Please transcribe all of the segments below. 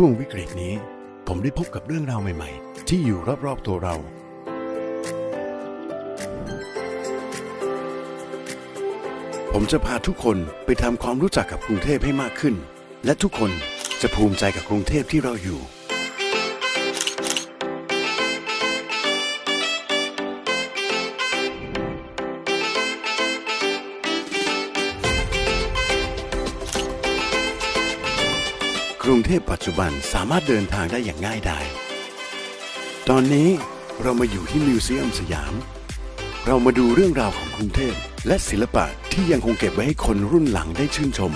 ช่วงวิกฤตนี้ ผมได้พบกับเรื่องราวใหม่ๆ ที่อยู่รอบๆตัวเรา ผมจะพาทุกคนไปทำความรู้จักกับกรุงเทพให้มากขึ้น และทุกคนจะภูมิใจกับกรุงเทพที่เราอยู่ กรุงเทพปัจจุบันสามารถเดินทางได้อย่างง่ายดาย ตอนนี้เรามาอยู่ที่มิวเซียมสยาม เรามาดูเรื่องราวของกรุงเทพและศิลปะที่ยังคงเก็บไว้ให้คนรุ่นหลังได้ชื่นชม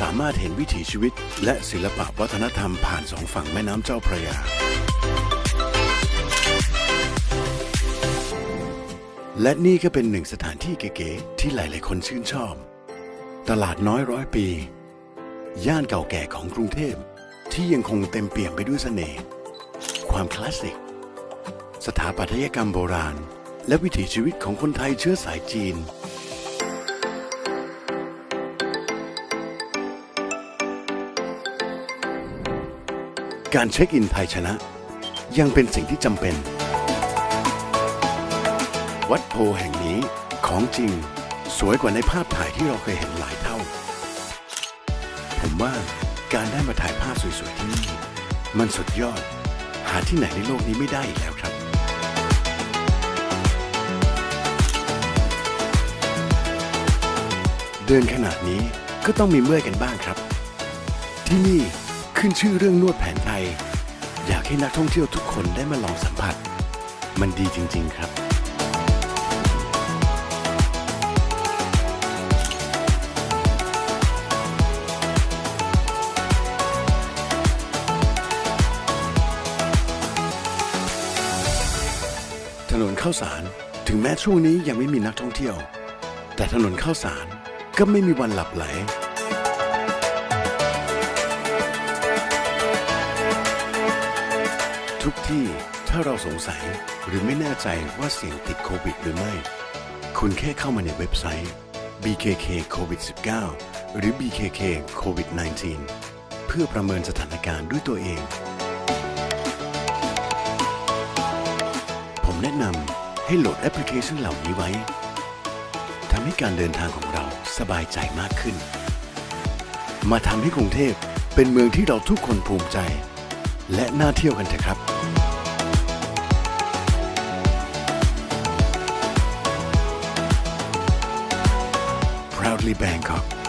สามารถเห็นวิถีชีวิต และศิลปะวัฒนธรรมผ่านสองฝั่งแม่น้ำเจ้าพระยา และนี่ก็เป็นหนึ่งสถานที่เก๋ๆที่หลายๆ คนชื่นชอบ ตลาดน้อยร้อยปี ย่านเก่าแก่ของกรุงเทพ ที่ยังคงเต็มเปี่ยมไปด้วยเสน่ห์ความคลาสสิก สถาปัตยกรรมโบราณ และวิถีชีวิตของคนไทยเชื้อสายจีน การเช็คอินไทยชนะ ยังเป็นสิ่งที่จำเป็น วัดโพแห่งนี้ของจริงสวยกว่าในภาพถ่ายที่เราเคยเห็นหลายเท่า ผมว่าการได้มาถ่ายภาพสวยๆที่นี่มันสุดยอด หาที่ไหนในโลกนี้ไม่ได้อีกแล้วครับเดินขนาดนี้ก็ต้องมีเมื่อยกันบ้างครับ ที่นี่ ขึ้นชื่อเรื่องนวดแผนไทย อยากให้นักท่องเที่ยวทุกคนได้มาลองสัมผัส มันดีจริง ๆ ครับ ถนนข้าวสาร ถึงแม้ช่วงนี้ยังไม่มีนักท่องเที่ยว แต่ถนนข้าวสารก็ไม่มีวันหลับไหล ทุกที่ถ้าเราสงสัยหรือไม่แน่ใจว่าเสี่ยงติดโควิดหรือไม่ คุณแค่เข้ามาในเว็บไซต์ bkk covid 19หรือ bkk covid 19เพื่อประเมินสถานการณ์ด้วยตัวเอง ผมแนะนำให้โหลดแอปพลิเคชันเหล่านี้ไว้ทำให้การเดินทางของเราสบายใจมากขึ้น มาทำให้กรุงเทพเป็นเมืองที่เราทุกคนภูมิใจ และน่าเที่ยวกันเถอะครับ Bangkok.